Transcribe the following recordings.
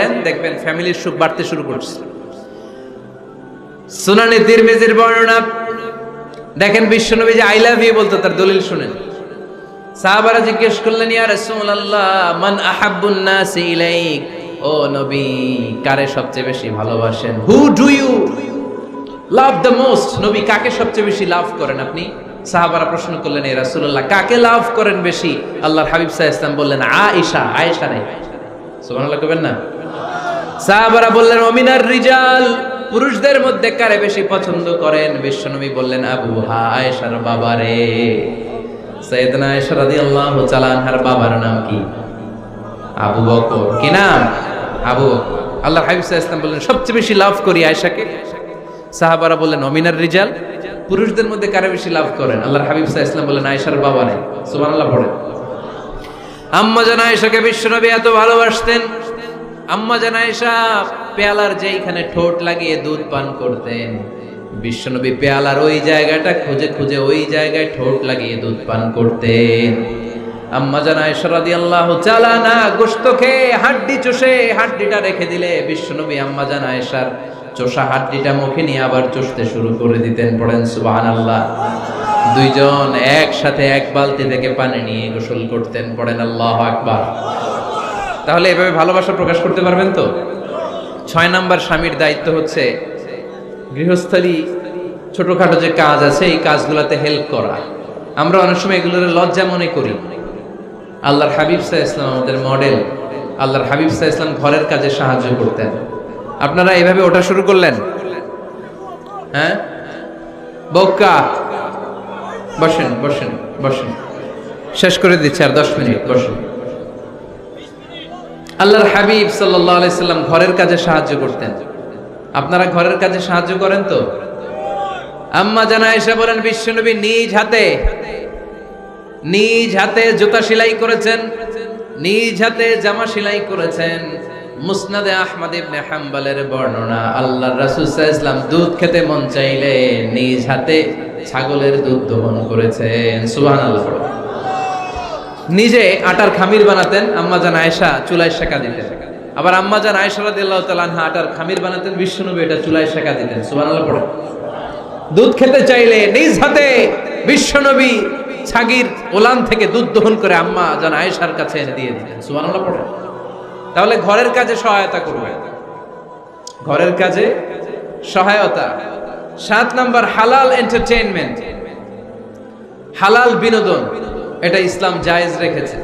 ফেলেন দেখবেন ফ্যামিলির সুখ বাড়তে শুরু করছে। সুনানি তিরমিজির বর্ণনা, দেখেন বিশ্বনবী যে আই লাভ ইউ বলতো, তার দলিল শুনেন। সাহাবারা জিজ্ঞেস করলেন, ইয়া রাসূলুল্লাহ, মান আহাব্বুন নাস ইলাইক? ও নবী, কারে সবচেয়ে বেশি ভালোবাসেন? Who do you love the most নবী, কাকে সবচেয়ে বেশি লাভ করেন আপনি? সাহাবারা প্রশ্ন করলেন এই রাসূলুল্লাহ, কাকে লাভ করেন বেশি? আল্লাহর হাবিব সাল্লাল্লাহু আলাইহি সাল্লাম বললেন, আয়েশা আয়েশা নাই। সুবহানাল্লাহ না? সাহাবারা বললেন রিজাল। পুরুষদের মধ্যে কারে বেশি পছন্দ করেন? বিশ্বনবী বললেন, আবু আয়েশার আয়েশা রাদিয়াল্লাহু তাআলা আনহার বাবার নাম কি? আবু বকর। কি নাম? আবু বকর। আল্লাহর হাবিব সাল্লাল্লাহু বললেন, সবচেয়ে বেশি লাভ করি আয়েশাকে। সাহাবারা বললেন, অমিনার রিজাল? পুরুষদের মধ্যে কারে বেশি লাভ করেন? আল্লাহর হাবিব সাল্লাল্লাহু বললেন, আয়েশার বাবারে সুবহানাল্লাহ পড়েন। আম্মা জান আয়েশাকে বিশ্বনবী এত ভালোবাসতেন। আম্মা জান পেয়ালার যেইখানে ঠোঁট লাগিয়ে দুধ পান করতেন, বিশ্বনবী পেয়ালার ওই জায়গাটা খুঁজে খুঁজে ওই জায়গায় ঠোঁট লাগিয়ে দুধ পান করতেন। আম্মা জান আয়েশা রাদিয়াল্লাহু তাআলা না গোশত খেয়ে হাড্ডি চষে হাড্ডিটা রেখে দিলে বিশ্বনবী আম্মা জান আয়েশার চোষা হাড্ডিটা মুখে নিয়ে আবার চষতে শুরু করে দিতেন, পড়েন সুবহানাল্লাহ। দুইজন একসাথে এক বালতি থেকে পানি নিয়ে গোসল করতেন, পড়েন আল্লাহ আকবার। তাহলে এভাবে ভালোবাসা প্রকাশ করতে পারবেন তো? ছয় নাম্বার স্বামীর দায়িত্ব হচ্ছে গৃহস্থলী ছোটখাটো যে কাজ আছে, এই কাজগুলোতে হেল্প করা। আমরা অনেক সময় এগুলোর লজ্জা মনে করি। আল্লাহর হাবিব সাহা ইসলাম আমাদের মডেল আল্লাহর হাবিব সাহা ইসলাম ঘরের কাজে সাহায্য করতেন। আপনারা এভাবে ওটা শুরু করলেন? হ্যাঁ? বৌকা বসেন বসেন বসেন। শেষ করে দিচ্ছি আর দশ মিনিট, বসেন। আল্লাহর হাবিব আলাইসাল্লাম ঘরের কাজে সাহায্য করতেন। আপনারা ঘরের কাজে সাহায্য করেন তো? আম্মা জানা এসে বলেন, বিশ্বনবী নিজ হাতে নিজ হাতে জুতা সেলাই করেছেন, নিজ হাতে জামা সেলাই করেছেন। মুসনাদে আহমদ ইবনে হাম্বলের বর্ণনা, আল্লাহর রাসূল সাল্লাল্লাহু আলাইহি দুধ খেতে মন চাইলে নিজ হাতে ছাগলের দুধ দহন করেছেন। সুবহানাল্লাহ। নিজে আটার খামির বানাতেন আম্মা জান আয়েশা চুলায় শেখা দিতেন। আবার আম্মা জান আয়েশা রাদিয়াল্লাহু তাআলা আনহা আটার খামির বানাতেন, বিশ্বনবী এটা চুলায় শেখা দিতেন। পড়ে। দুধ খেতে চাইলে নিজ হাতে বিশ্বনবী ছাগির ওলান থেকে দুধ দহন করে আম্মা জান আয়েশার কাছে দিয়ে দিতেন। পড়ে। তাহলে ঘরের কাজে সহায়তা করবে। ঘরের কাজে সহায়তা সাত নাম্বার হালাল এন্টারটেইনমেন্ট হালাল বিনোদন, এটা ইসলাম জায়েজ রেখেছে।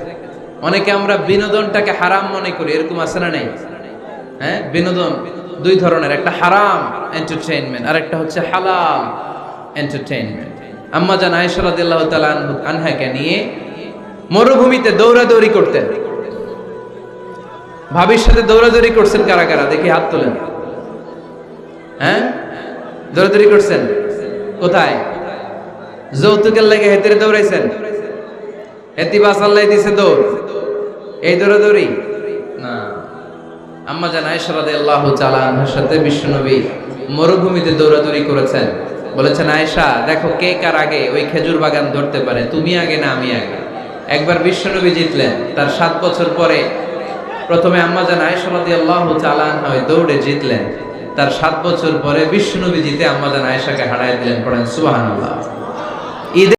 অনেকে আমরা বিনোদনটাকে হারাম মনে করি, এরকম আছে না নেই? হ্যাঁ বিনোদন দুই ধরনের, একটা হারাম এন্টারটেইনমেন্ট আর একটা হচ্ছে হালাল এন্টারটেইনমেন্ট আম্মা জান আয়েশা আনহাকে নিয়ে মরুভূমিতে দৌড়াদৌড়ি করতেন। ভাবির সাথে দৌড়াদৌড়ি করছেন কারা কারা? দেখি হাত তোলেন। হ্যাঁ? দৌড়াদৌড়ি করছেন? কোথায়? যৌতুকের লেগে হেতেরে দৌড়াইছেন? হেতি বাস আল্লাহ দিছে দৌড়। এই দৌড়াদৌড়ি? না। আম্মা জান আয়েশা রাদিয়াল্লাহু তাআলা সাথে বিশ্বনবী মরুভূমিতে দৌড়াদৌড়ি করেছেন। বলেছেন, আয়েশা, দেখো কে কার আগে ওই খেজুর বাগান ধরতে পারে? তুমি আগে না আমি আগে? একবার বিশ্বনবী জিতলেন। তার সাত বছর পরে প্রথমে আম্মা জান আয়েশা রাদিয়াল্লাহু তাআলা আনহা দৌড়ে জিতলেন। তার সাত বছর পরে বিশ্বনবী জিতে আমাদের আয়েশাকে হারায় দিলেন পড়েন সুবাহ ঈদে